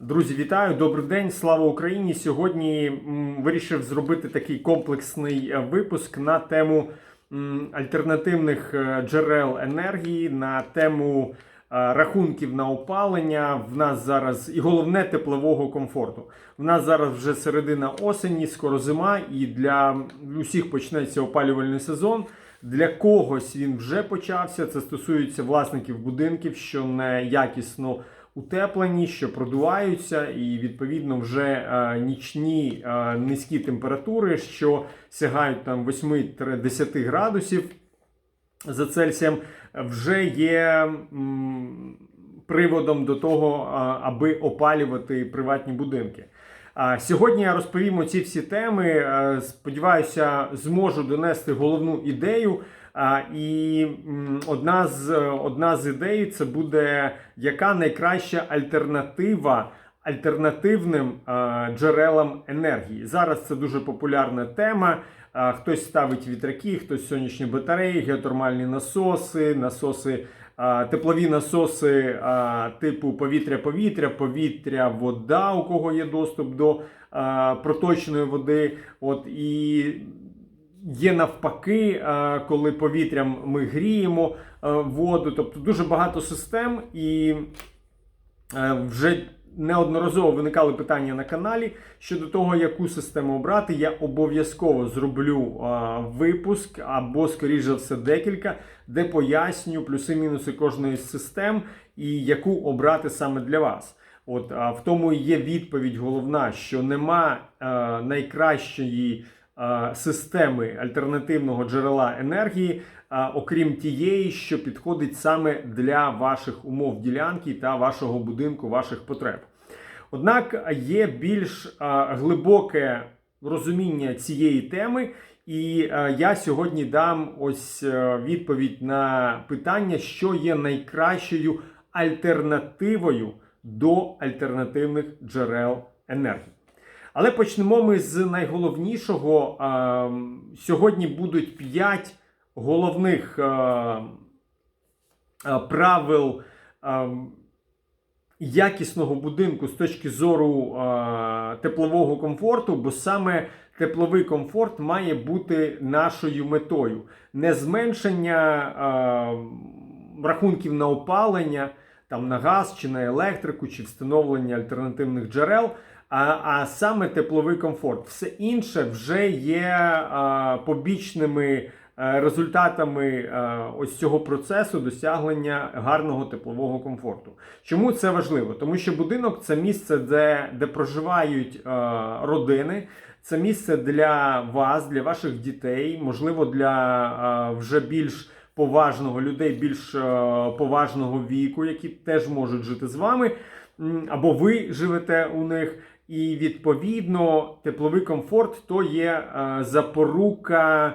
Друзі, вітаю! Добрий день! Слава Україні! Сьогодні вирішив зробити такий комплексний е, випуск на тему альтернативних е, джерел енергії, на тему е, рахунків на опалення. В нас зараз і головне теплового комфорту. В нас зараз вже середина осені, скоро зима, і для усіх почнеться опалювальний сезон. Для когось він вже почався. Це стосується власників будинків, що неякісно утеплені, що продуваються, і відповідно вже е, нічні е, низькі температури, що сягають там 8-10 градусів за Цельсієм, вже є приводом до того, аби опалювати приватні будинки. Сьогодні я розповім ці всі теми. Е, Сподіваюся, зможу донести головну ідею. І одна з, одна з ідей це буде яка найкраща альтернатива альтернативним е, джерелам енергії. Зараз це дуже популярна тема. Хтось ставить вітряки, хтось сонячні батареї, геотермальні насоси, насоси, теплові насоси типу повітря-повітря, повітря-вода, у кого є доступ до проточної води. От і Є навпаки, е, коли повітрям ми гріємо е, воду, тобто дуже багато систем, і е, вже неодноразово виникали питання на каналі щодо того, яку систему обрати. Я обов'язково зроблю випуск або, скоріш за все, декілька, де поясню плюси-мінуси кожної з систем і яку обрати саме для вас. От в тому і є відповідь головна, що нема найкращої системи альтернативного джерела енергії, окрім тієї, що підходить саме для ваших умов ділянки та вашого будинку, ваших потреб. Однак є більш глибоке розуміння цієї теми, і я сьогодні дам ось е, відповідь на питання, що є найкращою альтернативою до альтернативних джерел енергії. Але почнемо ми з найголовнішого. Ем, Сьогодні будуть 5 головних е, е, правил якісного будинку з точки зору е, теплового комфорту, бо саме тепловий комфорт має бути нашою метою. Не зменшення е, рахунків на опалення, там, на газ чи на електрику, чи встановлення альтернативних джерел. А, а саме тепловий комфорт. Все інше вже є а, побічними е, результатами е, ось цього процесу досягнення гарного теплового комфорту. Чому це важливо? Тому що будинок це місце, де, де проживають е, родини. Це місце для вас, для ваших дітей, можливо, для е, вже більш поважного людей, більш е, поважного віку, які теж можуть жити з вами, або ви живете у них. І відповідно тепловий комфорт то є е, запорука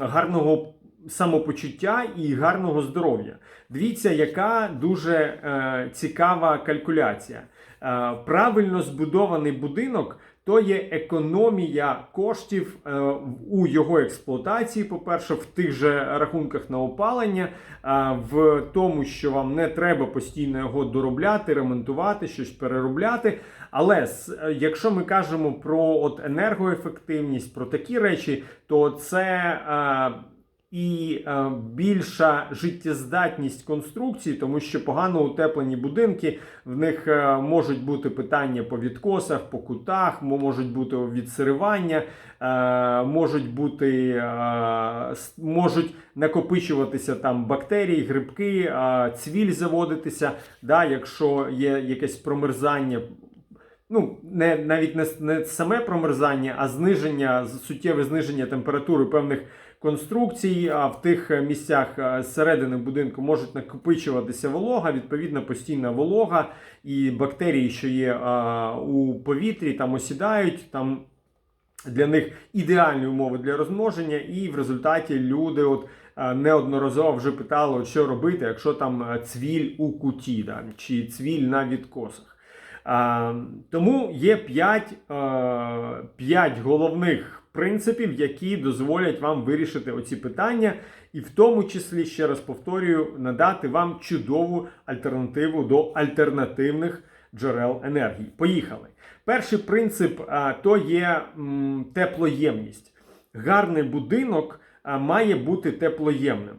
гарного самопочуття і гарного здоров'я. Дивіться, яка дуже е, цікава калькуляція. Е, правильно збудований будинок то є економія коштів у його експлуатації. По-перше, в тих же рахунках на опалення, в тому, що вам не треба постійно його доробляти, ремонтувати, щось переробляти. Але е, якщо ми кажемо про от енергоефективність, про такі речі, то це. е, і е, більша життєздатність конструкції, тому що погано утеплені будинки, в них е, можуть бути питання по відкосах, по кутах, можуть бути відсиривання, е, можуть бути е, можуть накопичуватися там бактерії, грибки, е, цвіль заводитися, да, якщо є якесь промерзання ну, не, навіть не, не саме промерзання, а зниження, суттєве зниження температури певних конструкцій. А в тих е, місцях е, зсередини будинку можуть накопичуватися волога, відповідно постійна волога і бактерії, що є а, у повітрі, там осідають. там для них ідеальні умови для розмноження, і в результаті люди от е, неодноразово вже питали, що робити, якщо там цвіль у куті, да, чи цвіль на відкосах. Тому є 5, 5 головних принципів, які дозволять вам вирішити оці питання, і в тому числі, ще раз повторюю, надати вам чудову альтернативу до альтернативних джерел енергії. Поїхали. Перший принцип то є теплоємність. Гарний будинок має бути теплоємним.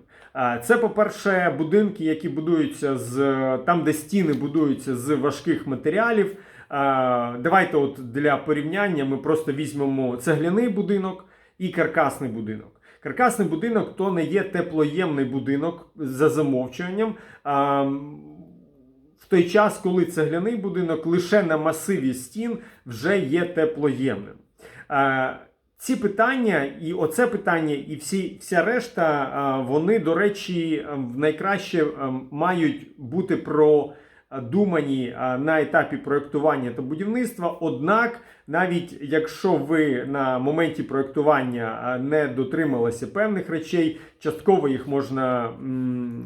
Це, по-перше, будинки, які будуються з там, де стіни будуються з важких матеріалів. Давайте, от для порівняння, ми просто візьмемо цегляний будинок і каркасний будинок. Каркасний будинок то не є теплоємний будинок за замовчуванням. В той час, коли цегляний будинок лише на масиві стін вже є теплоємним. Ці питання, і оце питання, і всі, вся решта, вони, до речі, в найкраще мають бути продумані на етапі проєктування та будівництва. Однак, навіть якщо ви на моменті проєктування не дотрималися певних речей, частково їх можна,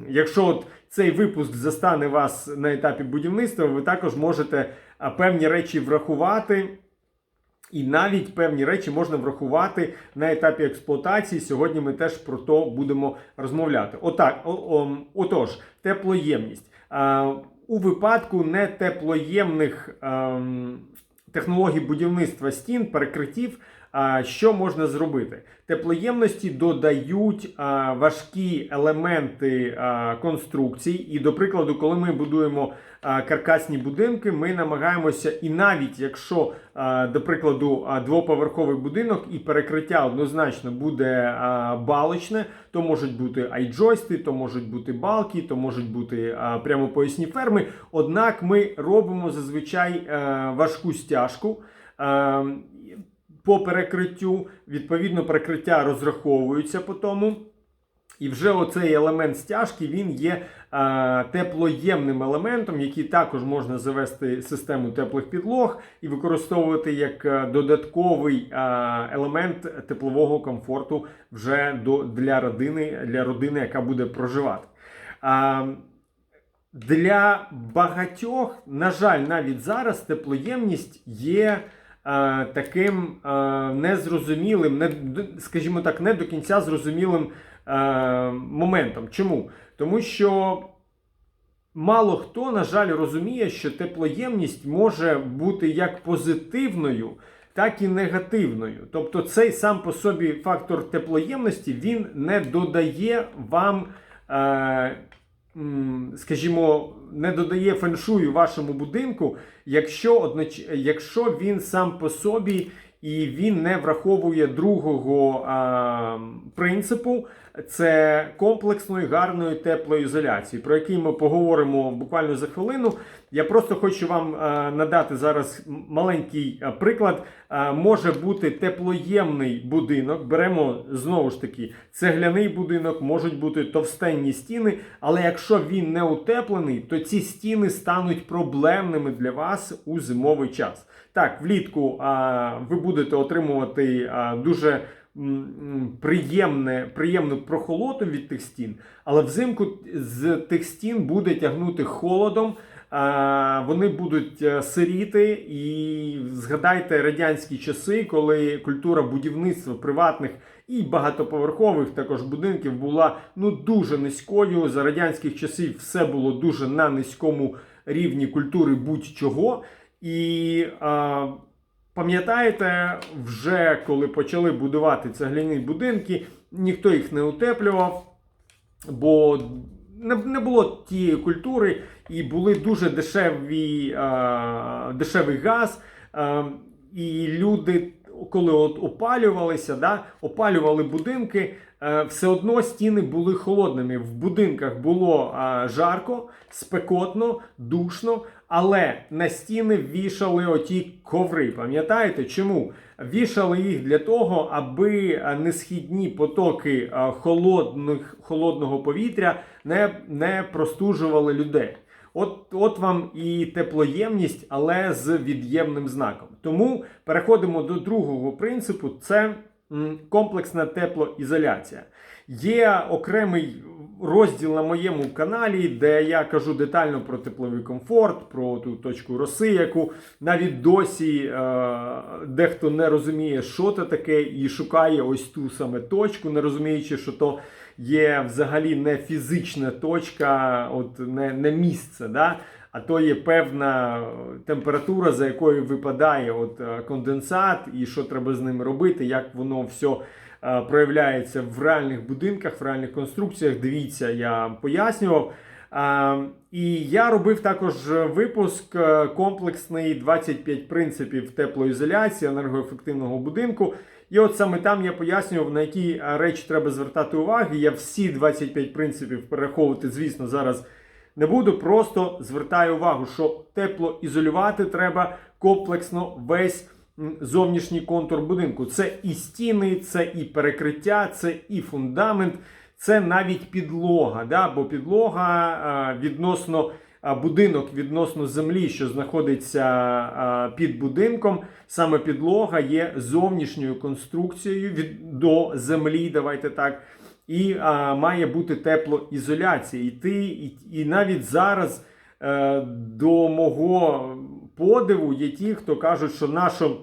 якщо от цей випуск застане вас на етапі будівництва, ви також можете певні речі врахувати. І навіть певні речі можна врахувати на етапі експлуатації. Сьогодні ми теж про то будемо розмовляти. Отак, о, о, отож, теплоємність. Е, у випадку нетеплоємних е, технологій будівництва стін, перекриттів, що можна зробити? Теплоємності додають важкі елементи конструкцій. І, до прикладу, коли ми будуємо каркасні будинки, ми намагаємося, і навіть якщо, до прикладу, двоповерховий будинок і перекриття однозначно буде балочне, то можуть бути айджойсти, то можуть бути балки, то можуть бути а, прямопоясні ферми. Однак ми робимо зазвичай важку стяжку. По перекриттю, відповідно, перекриття розраховуються по тому. І вже оцей елемент стяжки він є а, теплоємним елементом, який також можна завести систему теплих підлог і використовувати як додатковий а, елемент теплового комфорту вже до, для, родини, для родини, яка буде проживати. А, для багатьох, на жаль, навіть зараз теплоємність є е, таким е, незрозумілим, не, скажімо так, не до кінця зрозумілим е, моментом. Чому? Тому що мало хто, на жаль, розуміє, що теплоємність може бути як позитивною, так і негативною. Тобто цей сам по собі фактор теплоємності він не додає вам. Е, скажімо, не додає феншую вашому будинку, якщо, одноч... якщо він сам по собі і він не враховує другого а, принципу, це комплексної гарної теплоізоляції, про який ми поговоримо буквально за хвилину. Я просто хочу вам надати зараз маленький приклад. Може бути теплоємний будинок. Беремо знову ж таки цегляний будинок, можуть бути товстенні стіни, але якщо він не утеплений, то ці стіни стануть проблемними для вас у зимовий час. Так, влітку ви будете отримувати дуже приємне, приємну прохолоду від тих стін, але взимку з тих стін буде тягнути холодом. Вони будуть е, сиріти, і згадайте радянські часи, коли культура будівництва приватних і багатоповерхових також будинків була ну дуже низькою. За радянських часів все було дуже на низькому рівні культури будь-чого. І пам'ятаєте, вже коли почали будувати цегляні будинки, ніхто їх не утеплював, бо не, було тієї культури, і були дуже дешеві, а, дешевий газ. А, і люди, коли от опалювалися, да, опалювали будинки, е, все одно стіни були холодними. В будинках було а, жарко, спекотно, душно, але на стіни вішали оті коври. Пам'ятаєте чому? Вішали їх для того, аби несхідні потоки холодних, холодного повітря не, не простужували людей. От, от вам і теплоємність, але з від'ємним знаком. Тому переходимо до другого принципу: це комплексна теплоізоляція. Є окремий розділ на моєму каналі, де я кажу детально про тепловий комфорт, про ту точку роси, яку навіть досі е, дехто не розуміє, що це таке, і шукає ось ту саме точку, не розуміючи, що то є взагалі не фізична точка, от не, не місце. Да? а то є певна температура, за якою випадає от е, конденсат, і що треба з ним робити, як воно все проявляється в реальних будинках, в реальних конструкціях. Дивіться, я пояснював. І я робив також випуск е, комплексний 25 принципів теплоізоляції енергоефективного будинку. І от саме там я пояснював, на які е, речі треба звертати увагу. Я всі 25 принципів перераховувати, звісно, зараз не буду. Просто звертаю увагу, що теплоізолювати треба комплексно весь зовнішній контур будинку. Це і стіни, це і перекриття, це і фундамент, це навіть підлога. Да? Бо підлога відносно будинок відносно землі, що знаходиться під будинком, саме підлога є зовнішньою конструкцією від до землі. Давайте так. І а, має бути теплоізоляція. І ти, і, і навіть зараз е, до мого подиву є ті, хто кажуть, що нащо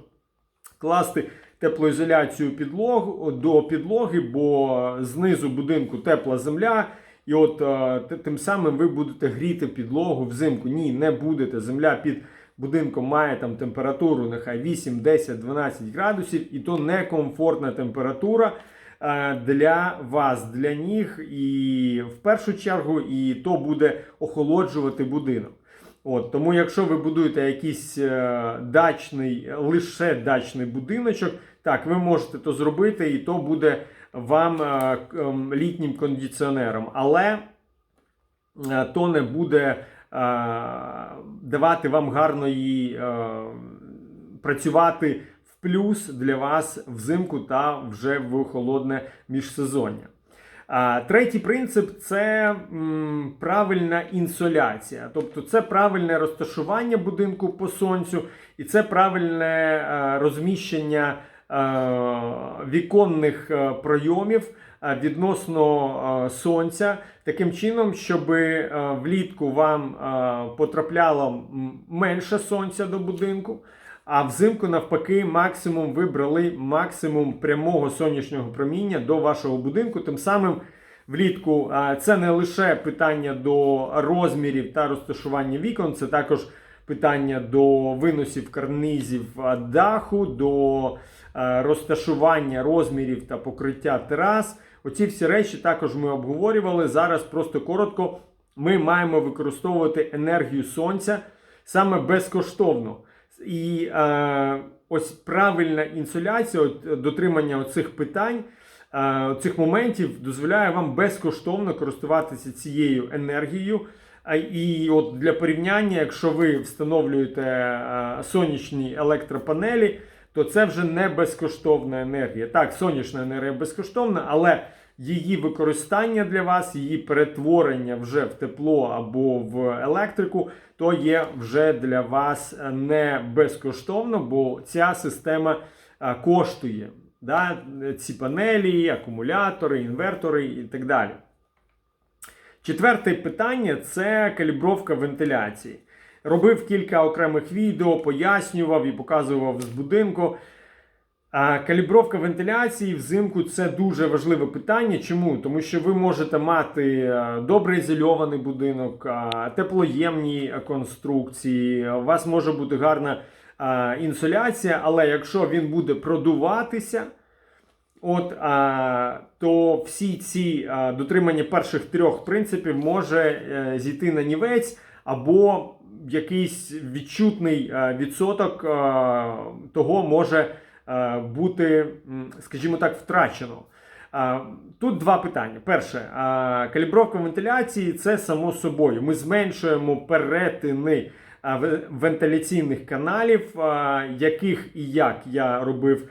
класти теплоізоляцію підлог, до підлоги, бо знизу будинку тепла земля. І от е, тим самим ви будете гріти підлогу взимку. Ні, не будете. Земля під будинком має там температуру нехай 8, 10, 12 градусів, і то некомфортна температура е, для вас, для ніг, і в першу чергу, і то буде охолоджувати будинок. От, тому, якщо ви будуєте якийсь е, дачний, лише дачний будиночок, так, ви можете то зробити, і то буде вам е, ем, літнім кондиціонером. Але е, то не буде е, давати вам гарної е, працювати в плюс для вас взимку та вже в холодне міжсезоння. Третій принцип це правильна інсоляція, тобто це правильне розташування будинку по сонцю, і це правильне е, розміщення е, віконних е, пройомів відносно сонця, таким чином, щоб влітку вам потрапляло менше сонця до будинку. А взимку, навпаки, максимум ви брали максимум прямого сонячного проміння до вашого будинку. Тим самим влітку це не лише питання до розмірів та розташування вікон, це також питання до виносів карнизів даху, до розташування розмірів та покриття терас. Оці всі речі також ми обговорювали. Зараз просто коротко. Ми маємо використовувати енергію сонця саме безкоштовно. І е, ось правильна інсоляція, от, дотримання оцих питань, е, цих моментів дозволяє вам безкоштовно користуватися цією енергією. А, І от для порівняння, якщо ви встановлюєте е, сонячні електропанелі, то це вже не безкоштовна енергія. Так, сонячна енергія безкоштовна, але її використання для вас, її перетворення вже в тепло або в електрику, то є вже для вас не безкоштовно, бо ця система коштує. Да? Ці панелі, акумулятори, інвертори і так далі. Четверте питання це калібровка вентиляції. Робив кілька окремих відео, пояснював і показував з будинку. Калібровка вентиляції взимку це дуже важливе питання. Чому? Тому що ви можете мати е, добре ізольований будинок, теплоємні конструкції, у вас може бути гарна інсоляція, але якщо він буде продуватися, От, то всі ці дотримання перших трьох принципів може е, зійти на нівець, або якийсь відчутний е, відсоток того може бути, скажімо так, втрачено. Тут два питання. Перше, калібровка вентиляції це само собою. Ми зменшуємо перетини вентиляційних каналів, яких і як я робив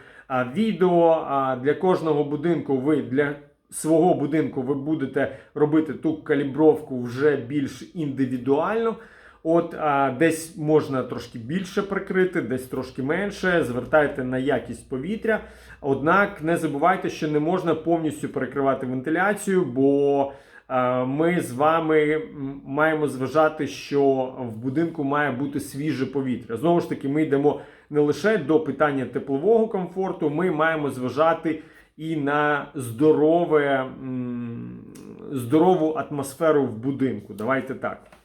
відео. Для кожного будинку ви для свого будинку ви будете робити ту калібровку вже більш індивідуально. От а, десь можна трошки більше прикрити, десь трошки менше. Звертайте на якість повітря. Однак не забувайте, що не можна повністю перекривати вентиляцію, бо а, ми з вами маємо зважати, що в будинку має бути свіже повітря. Знову ж таки, ми йдемо не лише до питання теплового комфорту, ми маємо зважати і на здорове, здорову атмосферу в будинку. Давайте так.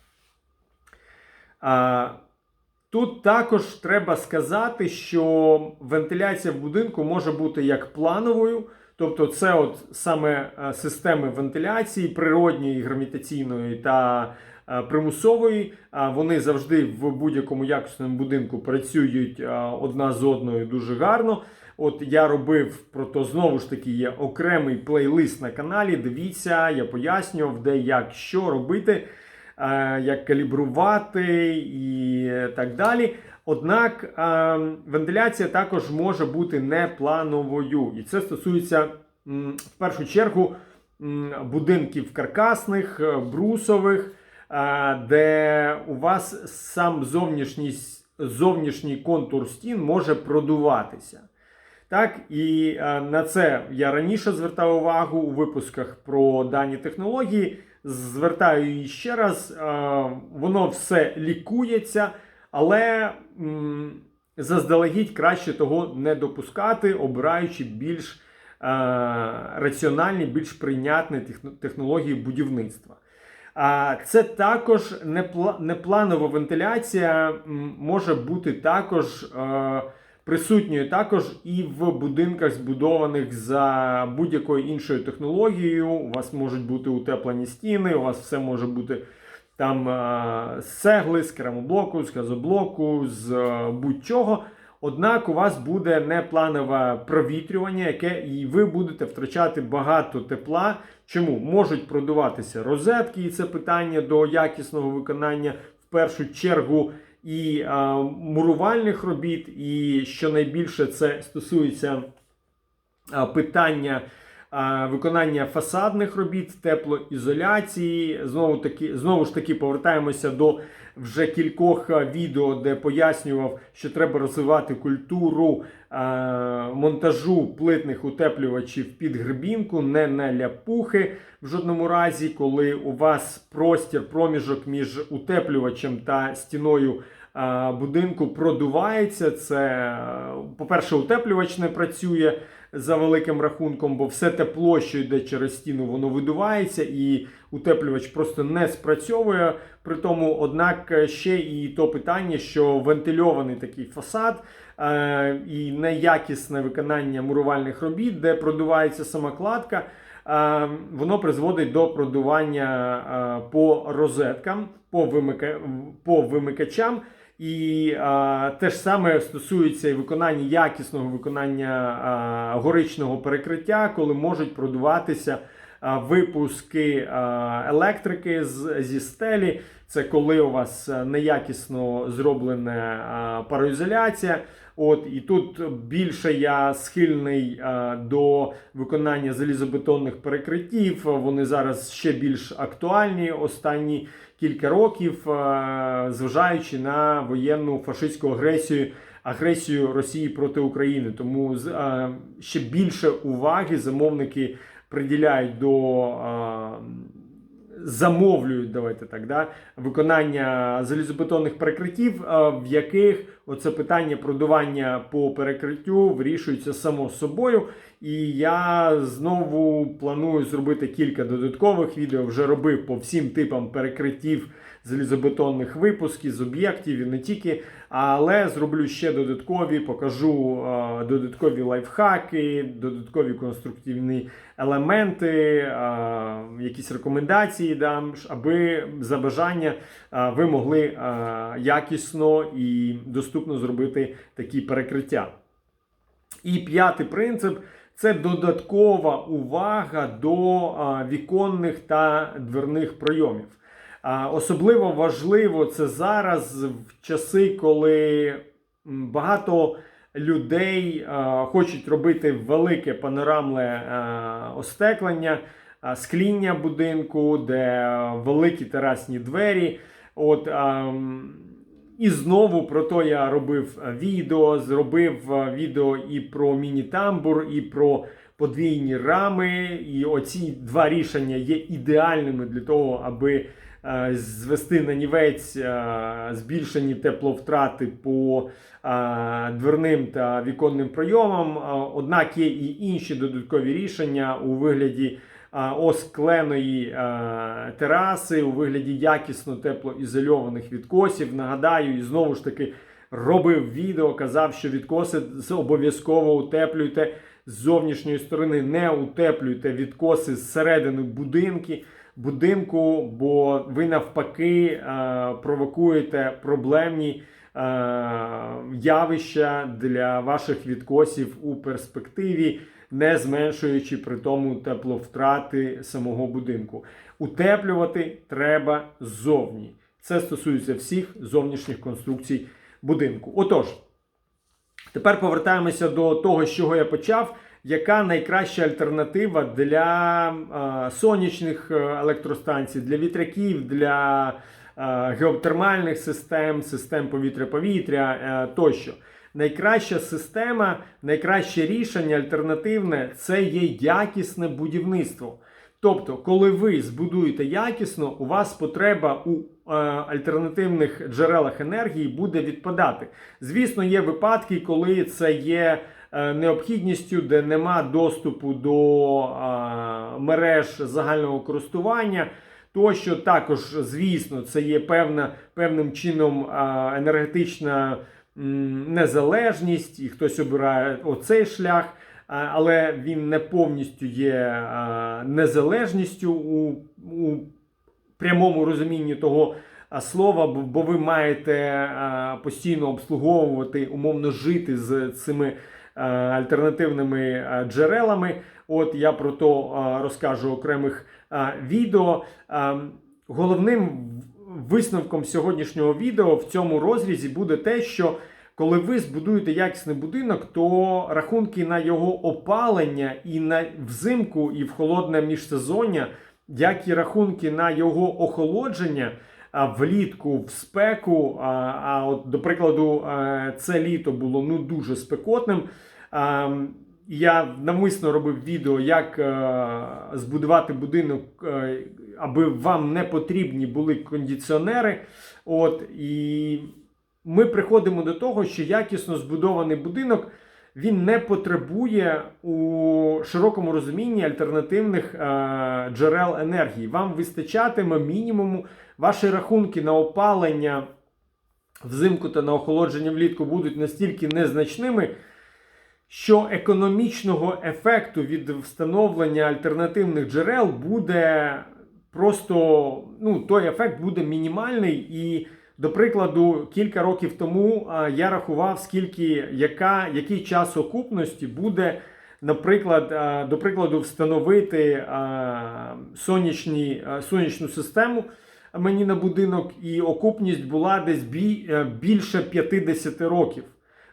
Тут також треба сказати, що вентиляція в будинку може бути як плановою, тобто це от саме е, системи вентиляції природньої, гравітаційної та е, примусової. Вони завжди в будь-якому якісному будинку працюють е, одна з одною дуже гарно. От я робив про то знову ж таки є окремий плейлист на каналі. Дивіться, я пояснював, де як що робити як калібрувати і так далі. Однак е, вентиляція також може бути неплановою. І це стосується в першу чергу будинків каркасних, е, брусових, е, де у вас сам зовнішній, зовнішній контур стін може продуватися. Так, і е, на це я раніше звертав увагу у випусках про дані технології. Звертаю її ще раз. Е, воно все лікується, але заздалегідь краще того не допускати, обираючи більш е, раціональні, більш прийнятні технології будівництва. Це також непла- непланова вентиляція може бути також е, присутньою також і в будинках, збудованих за будь-якою іншою технологією. У вас можуть бути утеплені стіни, у вас все може бути там е, з цегли, з керамоблоку, з газоблоку, з е, будь-чого. Однак у вас буде непланове провітрювання, яке і ви будете втрачати багато тепла. Чому можуть продуватися розетки, і це питання до якісного виконання в першу чергу і е, мурувальних робіт, і що найбільше це стосується е, питання виконання фасадних робіт, теплоізоляції. Знову таки, знову ж таки, повертаємося до вже кількох відео, де пояснював, що треба розвивати культуру монтажу плитних утеплювачів під грибінку, не на ляпухи. В жодному разі, коли у вас простір, проміжок між утеплювачем та стіною будинку продувається. Це, по-перше, утеплювач не працює за великим рахунком, бо все тепло, що йде через стіну, воно видувається, і утеплювач просто не спрацьовує. При тому, однак, ще і то питання, що вентильований такий фасад е, і неякісне виконання мурувальних робіт, де продувається сама кладка. е, Воно призводить до продування е, по розеткам, по вимикачам. І а, те ж саме стосується і виконання якісного виконання а, горичного перекриття, коли можуть продуватися а, випуски а, електрики з, зі стелі. Це коли у вас е, неякісно зроблена а, пароізоляція. От і тут більше я схильний а, до виконання залізобетонних перекриттів. Вони зараз ще більш актуальні останні кілька років, е, зважаючи на воєнну фашистську агресію. Агресію Росії проти України, тому е, ще більше уваги замовники приділяють до е, замовлюють, давайте так, да, виконання залізобетонних перекриттів, в яких оце питання продування по перекриттю вирішується само собою. І я знову планую зробити кілька додаткових відео. Вже робив по всім типам перекриттів залізобетонних випусків з об'єктів і не тільки. Але зроблю ще додаткові, покажу е, додаткові лайфхаки, додаткові конструктивні елементи, е, якісь рекомендації дам, аби за бажання е, ви могли якісно і доступно зробити такі перекриття. І п'ятий принцип це додаткова увага до віконних та дверних пройомів. Особливо важливо це зараз в часи, коли багато людей хочуть робити велике панорамне остеклення, скління будинку, де великі терасні двері. От, і знову про то я робив е, відео, зробив е, відео і про міні-тамбур, і про подвійні рами. І оці два рішення є ідеальними для того, аби е, звести на нівець е, збільшені тепловтрати по е, дверним та віконним пройомам. Е, Однак є і інші додаткові рішення у вигляді оскленої тераси у вигляді якісно теплоізольованих відкосів. Нагадаю, і знову ж таки робив відео, казав, що відкоси обов'язково утеплюйте з зовнішньої сторони, не утеплюйте відкоси зсередини будинки. Будинку, бо ви навпаки е, провокуєте проблемні е, явища для ваших відкосів у перспективі, не зменшуючи при тому тепловтрати самого будинку. Утеплювати треба ззовні. Це стосується всіх зовнішніх конструкцій будинку. Отож, тепер повертаємося до того, з чого я почав. Яка найкраща альтернатива для сонячних е, електростанцій, для вітряків, для е, геотермальних систем, систем повітря-повітря е, тощо? Найкраща система, найкраще рішення альтернативне це є якісне будівництво. Тобто, коли ви збудуєте якісно, у вас потреба у е, альтернативних джерелах енергії буде відпадати. Звісно, є випадки, коли це є необхідністю, де нема доступу до е, мереж загального користування. Тощо також, звісно, це є певна, певним чином е, енергетична незалежність, і хтось обирає оцей шлях. Але він не повністю є незалежністю у, у прямому розумінні того слова, бо, ви маєте постійно обслуговувати, умовно жити з цими альтернативними джерелами. От я про то розкажу окремих відео. Головним висновком сьогоднішнього відео в цьому розрізі буде те, що коли ви збудуєте якісний будинок, то рахунки на його опалення і на взимку, і в холодне міжсезоння, як і рахунки на його охолодження влітку, в спеку. А, от, до прикладу, е, це літо було ну дуже спекотним. Я навмисно робив відео, як е, збудувати будинок, е, аби вам не потрібні були кондиціонери. От, і ми приходимо до того, що якісно збудований будинок він не потребує у широкому розумінні альтернативних е, джерел енергії. Вам вистачатиме мінімуму. Ваші рахунки на опалення взимку та на охолодження влітку будуть настільки незначними, що економічного ефекту від встановлення альтернативних джерел буде просто ну, той ефект буде мінімальний і. До прикладу, кілька років тому я рахував, скільки яка, який час окупності буде, наприклад, до прикладу, встановити сонячні, сонячну систему мені на будинок, і окупність була десь е, більше 50 років.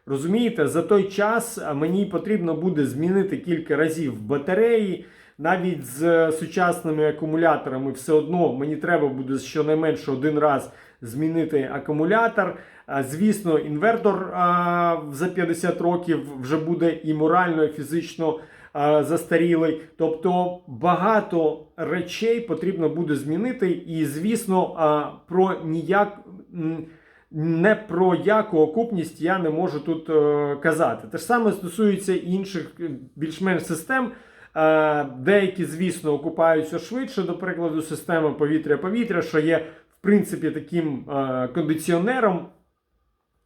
Розумієте, за той час мені потрібно буде змінити кілька разів батареї. Навіть з сучасними акумуляторами все одно мені треба буде щонайменше один раз змінити акумулятор. Звісно, інвертор за 50 років вже буде і морально, і фізично застарілий. Тобто багато речей потрібно буде змінити. І, звісно, про ніяк. Не про яку окупність я не можу тут е, казати. Те ж саме стосується інших е, більш-менш систем. Е, Деякі, звісно, окупаються швидше, до прикладу, система повітря-повітря, що є принципі таким е, кондиціонером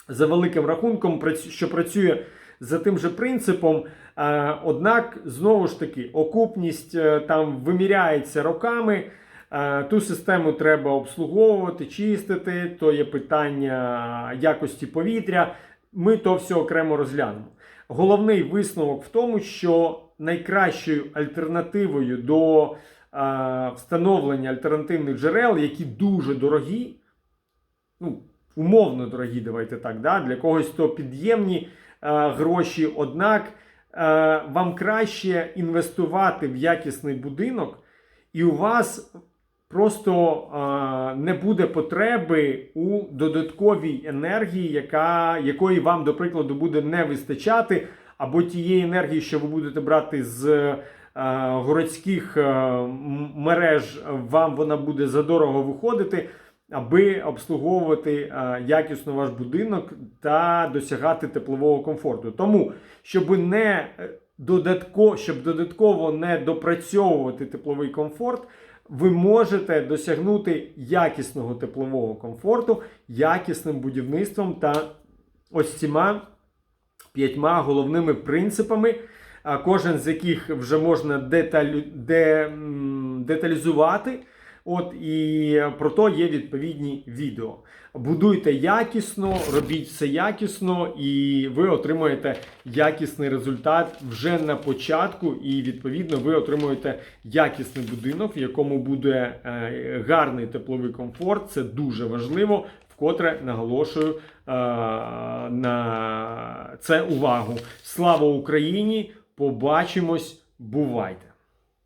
за великим рахунком, що працює за тим же принципом. Е, Однак, знову ж таки, окупність е, там виміряється роками. Ту систему треба обслуговувати, чистити, то є питання якості повітря. Ми то все окремо розглянемо. Головний висновок в тому, що найкращою альтернативою до встановлення альтернативних джерел, які дуже дорогі, ну, умовно дорогі, давайте так, да? для когось то під'ємні е, гроші. Однак е, вам краще інвестувати в якісний будинок, і у вас просто е, не буде потреби у додатковій енергії, яка, якої вам, до прикладу, буде не вистачати, або тієї енергії, що ви будете брати з е, городських е, мереж, вам вона буде задорого виходити. Аби обслуговувати е, якісно ваш будинок та досягати теплового комфорту. Тому, щоб не е, додатково, щоб додатково не допрацьовувати тепловий комфорт, ви можете досягнути якісного теплового комфорту якісним будівництвом та ось цими п'ятьма головними принципами, кожен з яких вже можна деталю, де, деталізувати. От і про то є відповідні відео. Будуйте якісно, робіть все якісно, і ви отримуєте якісний результат вже на початку. І відповідно ви отримуєте якісний будинок, в якому буде е, гарний тепловий комфорт. Це дуже важливо. Вкотре наголошую е, на це увагу. Слава Україні! Побачимось! Бувайте!